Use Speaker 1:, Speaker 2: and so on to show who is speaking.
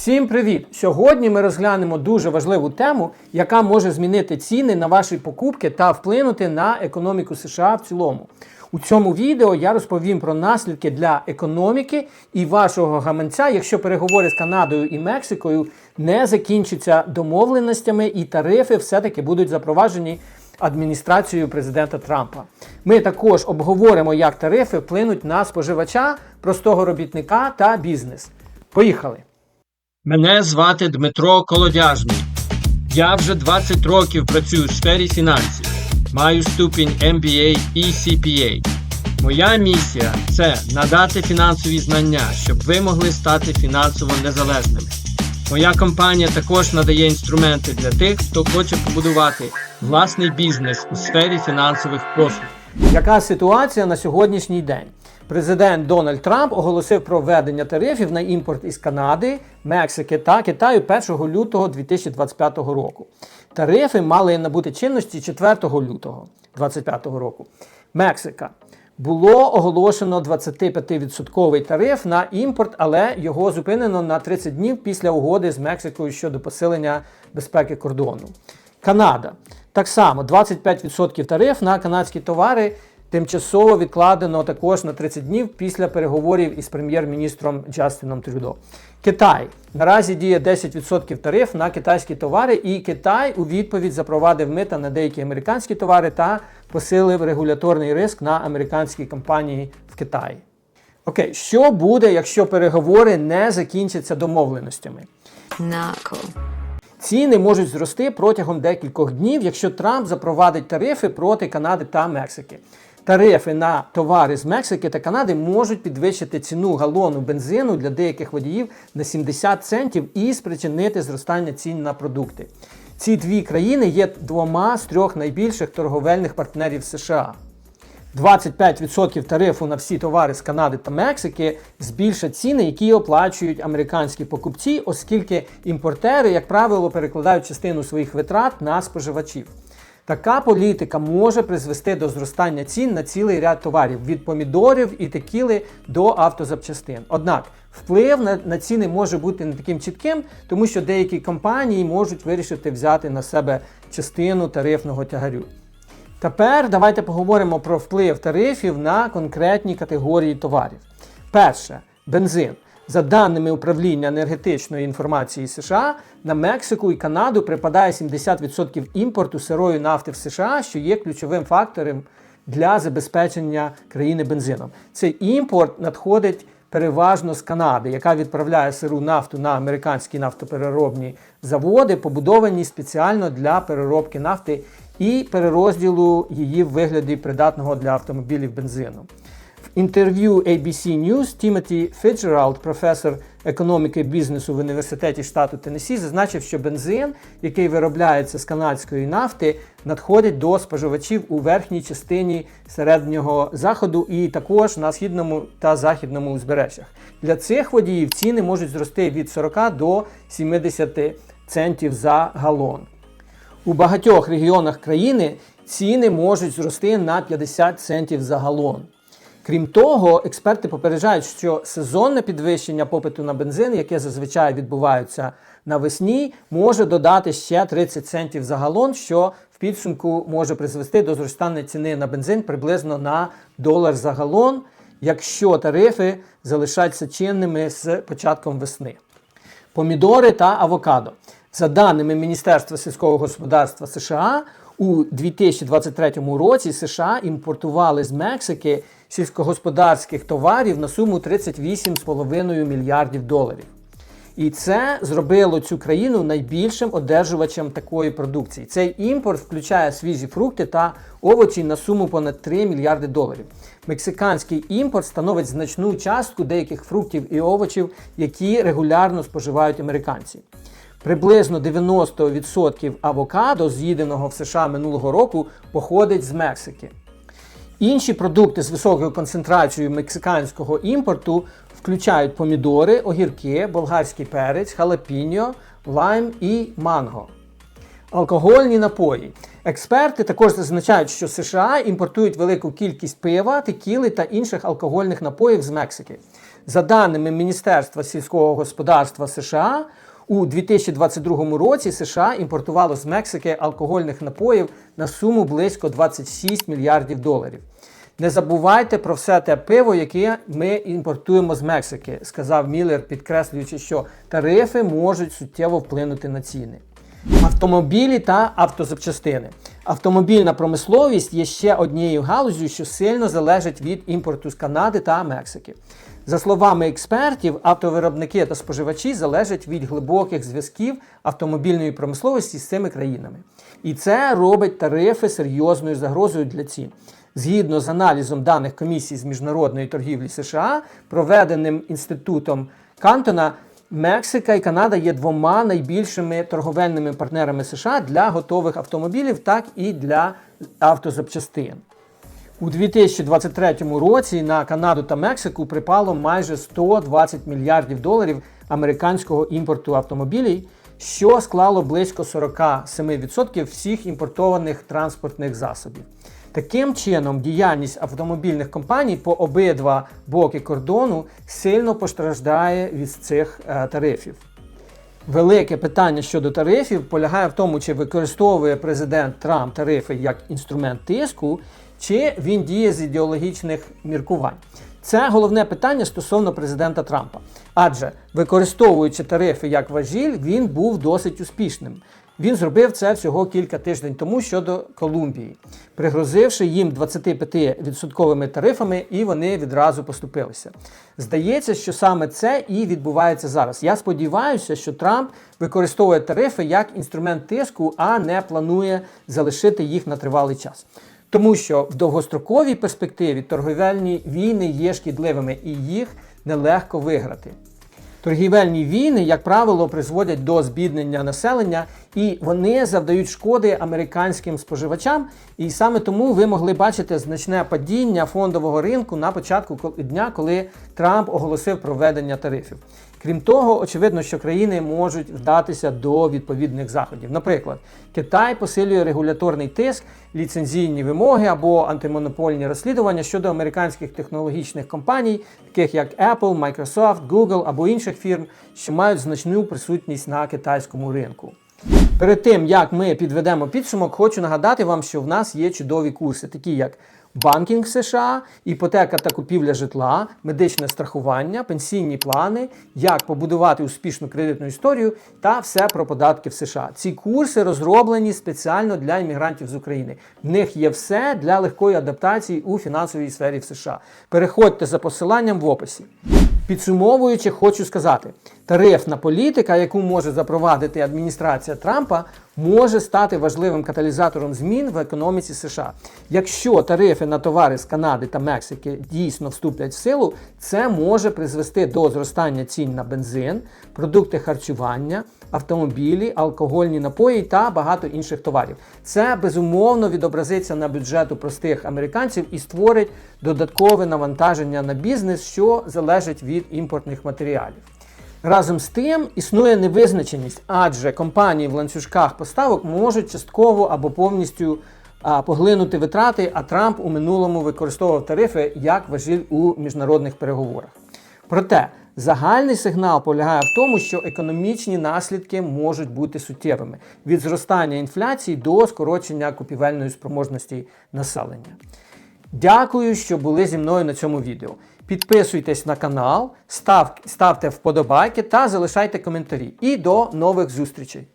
Speaker 1: Всім привіт! Сьогодні ми розглянемо дуже важливу тему, яка може змінити ціни на ваші покупки та вплинути на економіку США в цілому. У цьому відео я розповім про наслідки для економіки і вашого гаманця, якщо переговори з Канадою і Мексикою не закінчаться домовленостями і тарифи все-таки будуть запроваджені адміністрацією президента Трампа. Ми також обговоримо, як тарифи вплинуть на споживача, простого робітника та бізнес. Поїхали!
Speaker 2: Мене звати Дмитро Колодяжний. Я вже 20 років працюю в сфері фінансів. Маю ступінь MBA і CPA. Моя місія це надати фінансові знання, щоб ви могли стати фінансово незалежними. Моя компанія також надає інструменти для тих, хто хоче побудувати власний бізнес у сфері фінансових послуг.
Speaker 1: Яка ситуація на сьогоднішній день? Президент Дональд Трамп оголосив про введення тарифів на імпорт із Канади, Мексики та Китаю 1 лютого 2025 року. Тарифи мали набути чинності 4 лютого 2025 року. Мексика. Було оголошено 25% тариф на імпорт, але його зупинено на 30 днів після угоди з Мексикою щодо посилення безпеки кордону. Канада. Так само 25% тариф на канадські товари тимчасово відкладено також на 30 днів після переговорів із прем'єр-міністром Джастином Трюдо. Китай. Наразі діє 10% тариф на китайські товари, і Китай у відповідь запровадив мита на деякі американські товари та посилив регуляторний риск на американські компанії в Китаї. Окей, що буде, якщо переговори не закінчаться домовленостями?
Speaker 3: Cool.
Speaker 1: Ціни можуть зрости протягом декількох днів, якщо Трамп запровадить тарифи проти Канади та Мексики. Тарифи на товари з Мексики та Канади можуть підвищити ціну галону бензину для деяких водіїв на 70 центів і спричинити зростання цін на продукти. Ці дві країни є двома з трьох найбільших торговельних партнерів США. 25% тарифу на всі товари з Канади та Мексики збільшать ціни, які оплачують американські покупці, оскільки імпортери, як правило, перекладають частину своїх витрат на споживачів. Така політика може призвести до зростання цін на цілий ряд товарів від помідорів і текіли до автозапчастин. Однак вплив на, на ціни може бути не таким чітким, тому що деякі компанії можуть вирішити взяти на себе частину тарифного тягарю. Тепер давайте поговоримо про вплив тарифів на конкретні категорії товарів. Перше бензин. За даними управління енергетичної інформації США, на Мексику і Канаду припадає 70% імпорту сирої нафти в США, що є ключовим фактором для забезпечення країни бензином. Цей імпорт надходить переважно з Канади, яка відправляє сиру нафту на американські нафтопереробні заводи, побудовані спеціально для переробки нафти і перерозділу її вигляді придатного для автомобілів бензину. В інтерв'ю ABC News Тімоті Фіджералд, професор економіки бізнесу в університеті штату Теннессі, зазначив, що бензин, який виробляється з канадської нафти, надходить до споживачів у верхній частині середнього заходу і також на східному та західному узбережжях. Для цих водіїв ціни можуть зрости від 40 до 70 центів за галон. У багатьох регіонах країни ціни можуть зрости на 50 центів за галон. Крім того, експерти попереджають, що сезонне підвищення попиту на бензин, яке зазвичай відбувається навесні, може додати ще 30 центів за галон, що в підсумку може призвести до зростання ціни на бензин приблизно на долар за галон, якщо тарифи залишаться чинними з початком весни. Помідори та авокадо. За даними Міністерства сільського господарства США, у 2023 році США імпортували з Мексики сільськогосподарських товарів на суму 38,5 мільярдів доларів. І це зробило цю країну найбільшим одержувачем такої продукції. Цей імпорт включає свіжі фрукти та овочі на суму понад 3 мільярди доларів. Мексиканський імпорт становить значну частку деяких фруктів і овочів, які регулярно споживають американці. Приблизно 90% авокадо, з'їденого в США минулого року, походить з Мексики. Інші продукти з високою концентрацією мексиканського імпорту включають помідори, огірки, болгарський перець, халапіньо, лайм і манго. Алкогольні напої. Експерти також зазначають, що США імпортують велику кількість пива, текіли та інших алкогольних напоїв з Мексики. За даними Міністерства сільського господарства США, у 2022 році США імпортувало з Мексики алкогольних напоїв на суму близько 26 мільярдів доларів. Не забувайте про все те пиво, яке ми імпортуємо з Мексики, сказав Міллер, підкреслюючи, що тарифи можуть суттєво вплинути на ціни. Автомобілі та автозапчастини. Автомобільна промисловість є ще однією галузю, що сильно залежить від імпорту з Канади та Мексики. За словами експертів, автовиробники та споживачі залежать від глибоких зв'язків автомобільної промисловості з цими країнами. І це робить тарифи серйозною загрозою для цін. Згідно з аналізом даних комісій з міжнародної торгівлі США, проведеним інститутом Кантона, Мексика і Канада є двома найбільшими торговельними партнерами США для готових автомобілів, так і для автозапчастин. У 2023 році на Канаду та Мексику припало майже 120 мільярдів доларів американського імпорту автомобілів, що склало близько 47% всіх імпортованих транспортних засобів. Таким чином, діяльність автомобільних компаній по обидва боки кордону сильно постраждає від цих е, тарифів. Велике питання щодо тарифів полягає в тому, чи використовує президент Трамп тарифи як інструмент тиску, чи він діє з ідеологічних міркувань. Це головне питання стосовно президента Трампа. Адже використовуючи тарифи як важіль, він був досить успішним. Він зробив це всього кілька тижнів тому щодо Колумбії, пригрозивши їм 25% тарифами, і вони відразу поступилися. Здається, що саме це і відбувається зараз. Я сподіваюся, що Трамп використовує тарифи як інструмент тиску, а не планує залишити їх на тривалий час. Тому що в довгостроковій перспективі торговельні війни є шкідливими і їх нелегко виграти. Торгівельні війни, як правило, призводять до збіднення населення і вони завдають шкоди американським споживачам. І саме тому ви могли бачити значне падіння фондового ринку на початку дня, коли Трамп оголосив про введення тарифів. Крім того, очевидно, що країни можуть вдатися до відповідних заходів. Наприклад, Китай посилює регуляторний тиск, ліцензійні вимоги або антимонопольні розслідування щодо американських технологічних компаній, таких як Apple, Microsoft, Google або інших фірм, що мають значну присутність на китайському ринку. Перед тим як ми підведемо підсумок, хочу нагадати вам, що в нас є чудові курси, такі як банкінг США, іпотека та купівля житла, медичне страхування, пенсійні плани, як побудувати успішну кредитну історію та все про податки в США. Ці курси розроблені спеціально для іммігрантів з України. В них є все для легкої адаптації у фінансовій сфері в США. Переходьте за посиланням в описі. Підсумовуючи, хочу сказати, тарифна політика, яку може запровадити адміністрація Трампа, може стати важливим каталізатором змін в економіці США. Якщо тарифи на товари з Канади та Мексики дійсно вступлять в силу, це може призвести до зростання цін на бензин, продукти харчування, автомобілі, алкогольні напої та багато інших товарів. Це безумовно відобразиться на бюджету простих американців і створить додаткове навантаження на бізнес, що залежить від імпортних матеріалів. Разом з тим існує невизначеність, адже компанії в ланцюжках поставок можуть частково або повністю поглинути витрати, а Трамп у минулому використовував тарифи як важіль у міжнародних переговорах. Проте загальний сигнал полягає в тому, що економічні наслідки можуть бути суттєвими від зростання інфляції до скорочення купівельної спроможності населення. Дякую, що були зі мною на цьому відео. Підписуйтесь на канал, став, ставте вподобайки та залишайте коментарі. І до нових зустрічей!